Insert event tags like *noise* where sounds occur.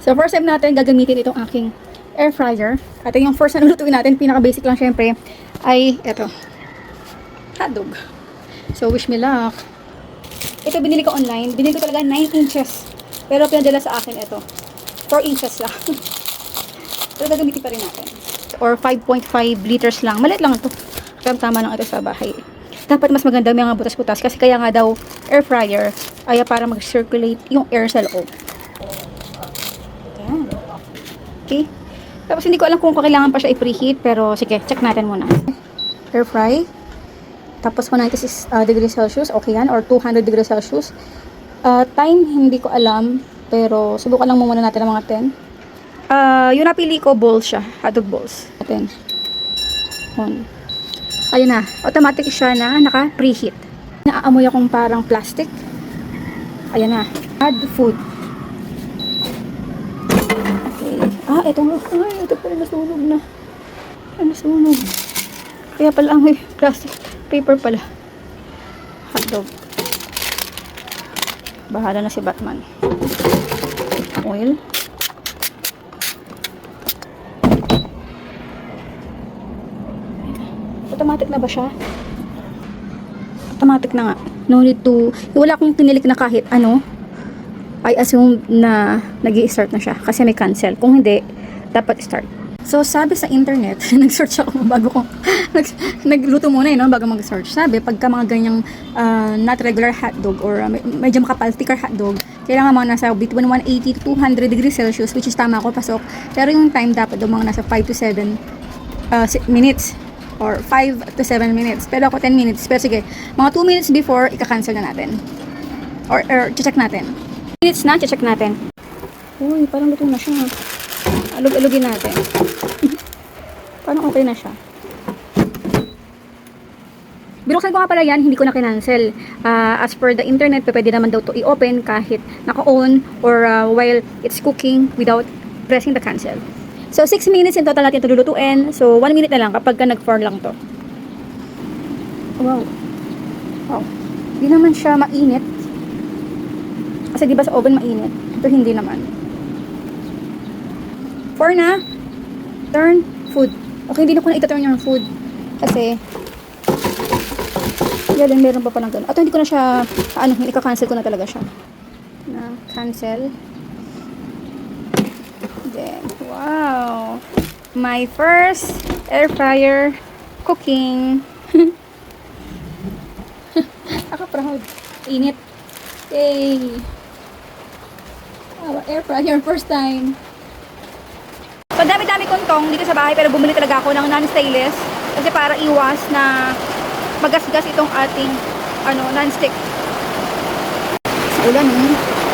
So, first time natin gagamitin itong aking air fryer. At yung first na lulutuin natin, pinaka-basic lang syempre, ay eto. Hotdog. So, wish me luck. Ito binili ko online. Binili ko talaga 9 inches. Pero pinadala sa akin ito. 4 inches lang. *laughs* Pero gagamitin pa rin natin. Or 5.5 liters lang. Malit lang ito. Pero tama lang ito sa bahay. Dapat mas maganda may mga butas-butas kasi kaya nga daw air fryer ay para mag-circulate yung air sa loob. Ayan. Okay. Tapos hindi ko alam kung kailangan pa siya i-preheat pero sige, check natin muna. Air fry. Tapos 196 uh, degrees Celsius, okay yan, or 200 degrees Celsius. Uh, time, hindi ko alam, pero subukan lang muna natin ang mga 10. Uh, yung napili ko, balls siya, hotdog balls. Natin. On. Ayun na, automatic siya na naka-preheat. Naaamoy akong parang plastic. Ayan na, add food. Okay. Ah, ito nga. Ay, ito pala nasunog na. Ay, nasunog. Kaya pala ang plastic paper pala. Hotdog. Bahala na si Batman. Oil. Automatic na ba siya? Automatic na nga. No need to... Wala akong tinilik na kahit ano. I assume na nag start na siya kasi may cancel. Kung hindi, dapat start. So, sabi sa internet, *laughs* nag-search ako bago ko, *laughs* nag, nagluto muna eh, no, bago mag-search. Sabi, pagka mga ganyang uh, not regular hotdog or uh, med- medyo makapal, thicker hotdog, kailangan mga nasa between 180 to 200 degrees Celsius, which is tama ko, pasok. Pero yung time dapat daw mga nasa 5 to 7 uh, si- minutes or 5 to 7 minutes. Pero ako 10 minutes. Pero sige, mga 2 minutes before, ika-cancel na natin. Or, or check natin. Minutes na, check natin. Uy, parang luto na siya. Alog-alogin natin. *laughs* parang okay na siya. Binuksan ko nga pala yan, hindi ko na kinancel. Ah, as per the internet, pwede naman daw to i-open kahit naka-on or ah, while it's cooking without pressing the cancel. So, 6 minutes in total natin ito lulutuin. So, 1 minute na lang kapag ka nag-for lang to. Wow. Wow. Hindi naman siya mainit. Kasi di ba sa oven mainit? Ito hindi naman. For na, turn food. Okay, hindi na ko na ito-turn yung food. Kasi, yan, meron pa palang ganun. At hindi ko na siya, ano, hindi ka-cancel ko na talaga siya. Na, cancel. Then, wow. My first air fryer cooking. *laughs* Ako proud. Init. Yay! Our air fryer first time. So, dami-dami kong tong dito sa bahay pero bumili talaga ako ng non-stainless kasi para iwas na magasgas itong ating ano, non-stick. Sa ulan eh.